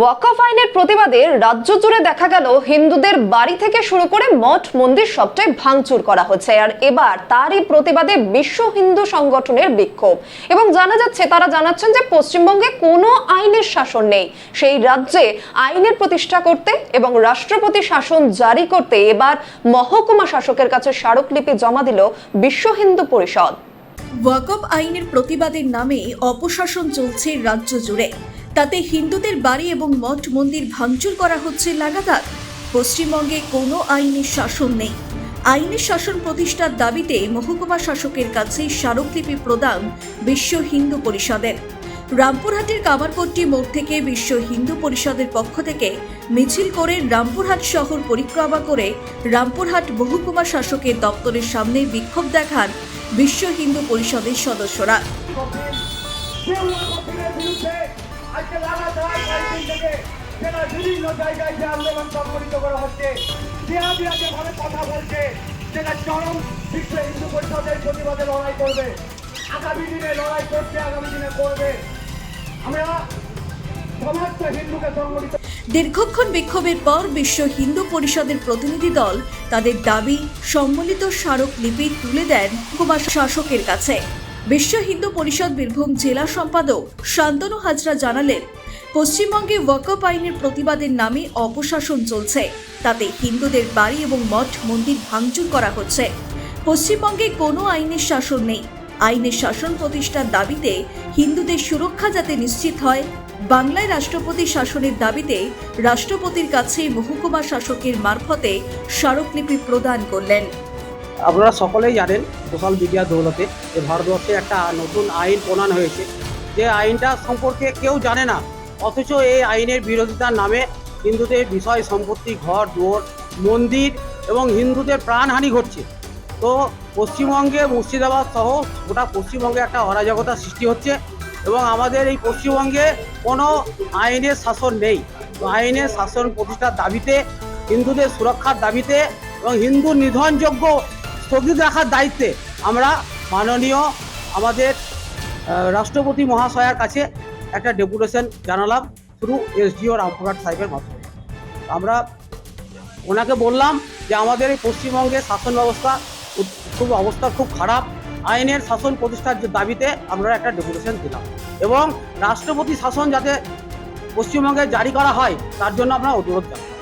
ওয়াকফ আইনের প্রতিবাদে রাজ্য জুড়ে দেখা গেল হিন্দুদের বাড়ি থেকে শুরু করে মঠ, মন্দির সবটাই ভাঙচুর করা হচ্ছে। আর এবার তারই প্রতিবাদে বিশ্ব হিন্দু সংগঠনের বিক্ষোভ। এবং জানা যাচ্ছে, তারা জানাচ্ছেন যে পশ্চিমবঙ্গে কোনো আইনের শাসন নেই। সেই রাজ্যে আইনের প্রতিষ্ঠা করতে এবং রাষ্ট্রপতি শাসন জারি করতে এবার মহকুমা শাসকের কাছে স্মারকলিপি জমা দিল বিশ্ব হিন্দু পরিষদ। ওয়াকফ আইনের প্রতিবাদের নামে অপশাসন চলছে রাজ্য জুড়ে। তাতে হিন্দুদের বাড়ি এবং মঠ মন্দির ভাঙচুর করা হচ্ছে লাগাতার। পশ্চিমবঙ্গে কোনো আইনের শাসন নেই। আইনের শাসন প্রতিষ্ঠার দাবিতে মহকুমা শাসকের কাছে স্মারকলিপি প্রদান বিশ্ব হিন্দু পরিষদের। রামপুরহাটের কামারপট্টি মোড় থেকে বিশ্ব হিন্দু পরিষদের পক্ষ থেকে মিছিল করে রামপুরহাট শহর পরিক্রমা করে রামপুরহাট মহকুমা শাসকের দপ্তরের সামনে বিক্ষোভ দেখান বিশ্ব হিন্দু পরিষদের সদস্যরা। আজকে থেকে বিভিন্ন জায়গায় যে আন্দোলন সংগঠিত করা হচ্ছে কথা বলছে যেটা চরম বিশ্ব হিন্দু পরিষদের প্রতিবাদে লড়াই করবে। আগামী দিনে লড়াই করছে, আগামী দিনে করবে। আমরা সমস্ত হিন্দুকে সংগঠিত দীর্ঘক্ষণ বিক্ষোভের পর বিশ্ব হিন্দু পরিষদের প্রতিনিধি দল তাদের দাবি সম্মিলিত স্মারকলিপি তুলে দেন মহকুমা শাসকের কাছে। বিশ্ব হিন্দু পরিষদ বীরভূম জেলা সম্পাদক শান্তনু হাজরা জানালেন, পশ্চিমবঙ্গে ওয়াকফ আইনের প্রতিবাদের নামে অপশাসন চলছে। তাতে হিন্দুদের বাড়ি এবং মঠ, মন্দির ভাঙচুর করা হচ্ছে। পশ্চিমবঙ্গে কোনো আইনের শাসন নেই। আইনের শাসন প্রতিষ্ঠার দাবিতে হিন্দুদের সুরক্ষা যাতে নিশ্চিত হয়, বাংলায় রাষ্ট্রপতি শাসনের দাবিতে রাষ্ট্রপতির কাছে মহকুমা শাসকের মারফতে স্মারকলিপি প্রদান করলেন। আপনারা সকলেই জানেন সোশ্যাল মিডিয়া দৌলতে যে ভারতবর্ষে একটা নতুন আইন প্রণয়ন হয়েছে। যে আইনটা সম্পর্কে কেউ জানে না, অথচ এই আইনের বিরোধিতার নামে হিন্দুদের বিষয় সম্পত্তি, ঘর, দুয়ার, মন্দির এবং হিন্দুদের প্রাণহানি ঘটছে। তো পশ্চিমবঙ্গে মুর্শিদাবাদ সহ গোটা পশ্চিমবঙ্গে একটা অরাজকতা সৃষ্টি হচ্ছে এবং আমাদের এই পশ্চিমবঙ্গে কোনো আইনের শাসন নেই। আইনের শাসন প্রতিষ্ঠার দাবিতে, হিন্দুদের সুরক্ষার দাবিতে এবং হিন্দু নিধনযোগ্য স্থগিত রাখার দায়িত্বে আমরা মাননীয় আমাদের রাষ্ট্রপতি মহাশয়ার কাছে একটা ডেপুটেশন জানালাম থ্রু এসডিও রামপুরহাট সাহেবের মাধ্যমে। আমরা ওনাকে বললাম যে আমাদের এই পশ্চিমবঙ্গের শাসন ব্যবস্থা খুব- অবস্থা খুব খারাপ। আইনের শাসন প্রতিষ্ঠার যে দাবিতে আমরা একটা ডেপুটেশন দিলাম। এবং রাষ্ট্রপতি শাসন যাতে পশ্চিমবঙ্গে জারি করা হয়, তার জন্য আমরা অনুরোধ জানাই।